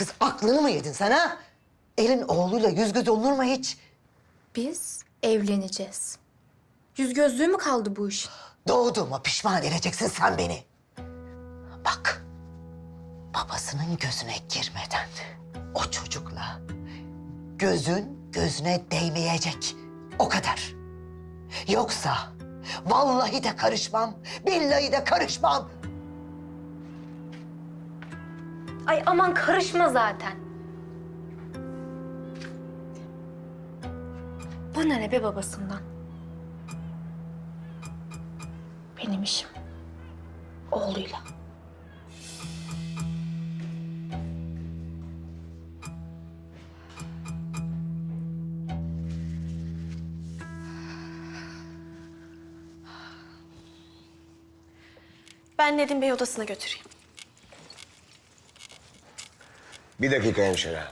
Kız aklını mı yedin sen ha? Elin oğluyla yüz göz olur mu hiç? Biz evleneceğiz. Yüz gözlüğü mü kaldı bu iş? Doğduğuma pişman edeceksin sen beni. Bak, babasının gözüne girmeden o çocukla gözün gözüne değmeyecek. O kadar. Yoksa vallahi de karışmam, billahi de karışmam. Ay aman karışma zaten. Bana ne be babasından? Benim işim. Oğluyla. Ben Nedim Bey odasına götüreyim. Bir dakika hemşire.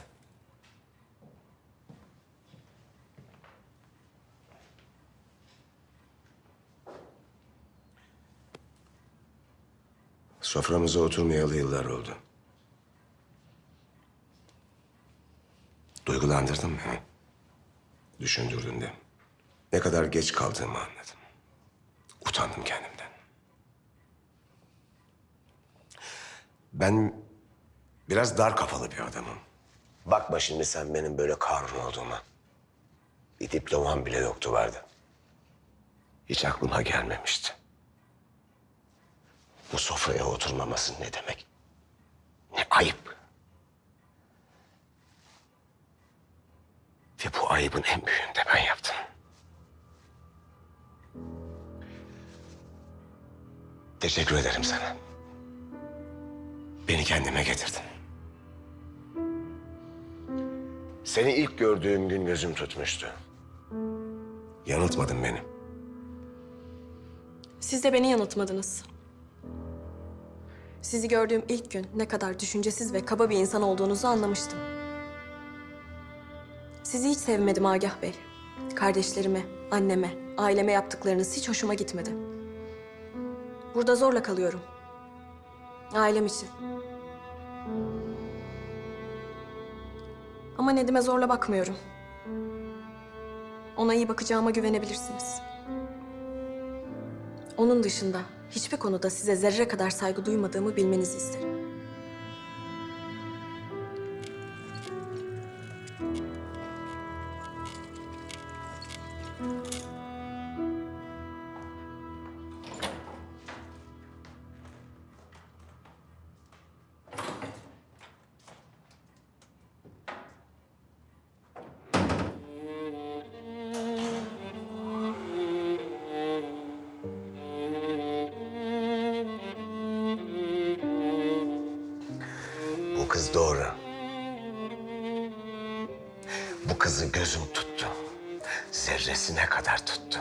Soframıza oturmayalı yıllar oldu. Duygulandırdın mı? Düşündürdün de. Ne kadar geç kaldığımı anladım. Utandım kendimden. Ben Biraz dar kafalı bir adamım. Bakma şimdi sen benim böyle kahrun olduğuma. Bir diplomam bile yoktu vardı. Hiç aklıma gelmemişti. Bu sofraya oturmaması ne demek? Ne ayıp. Ve bu ayıbın en büyüğünü de ben yaptım. Teşekkür ederim sana. Beni kendime getirdin. Seni ilk gördüğüm gün gözüm tutmuştu. Yanıltmadın beni. Siz de beni yanıltmadınız. Sizi gördüğüm ilk gün ne kadar düşüncesiz ve kaba bir insan olduğunuzu anlamıştım. Sizi hiç sevmedim Agah Bey. Kardeşlerime, anneme, aileme yaptıklarınız hiç hoşuma gitmedi. Burada zorla kalıyorum. Ailem için. Ama Nedim'e zorla bakmıyorum. Ona iyi bakacağıma güvenebilirsiniz. Onun dışında hiçbir konuda size zerre kadar saygı duymadığımı bilmenizi isterim. Bu kız doğru. Bu kızı gözüm tuttu. Zerresine kadar tuttu.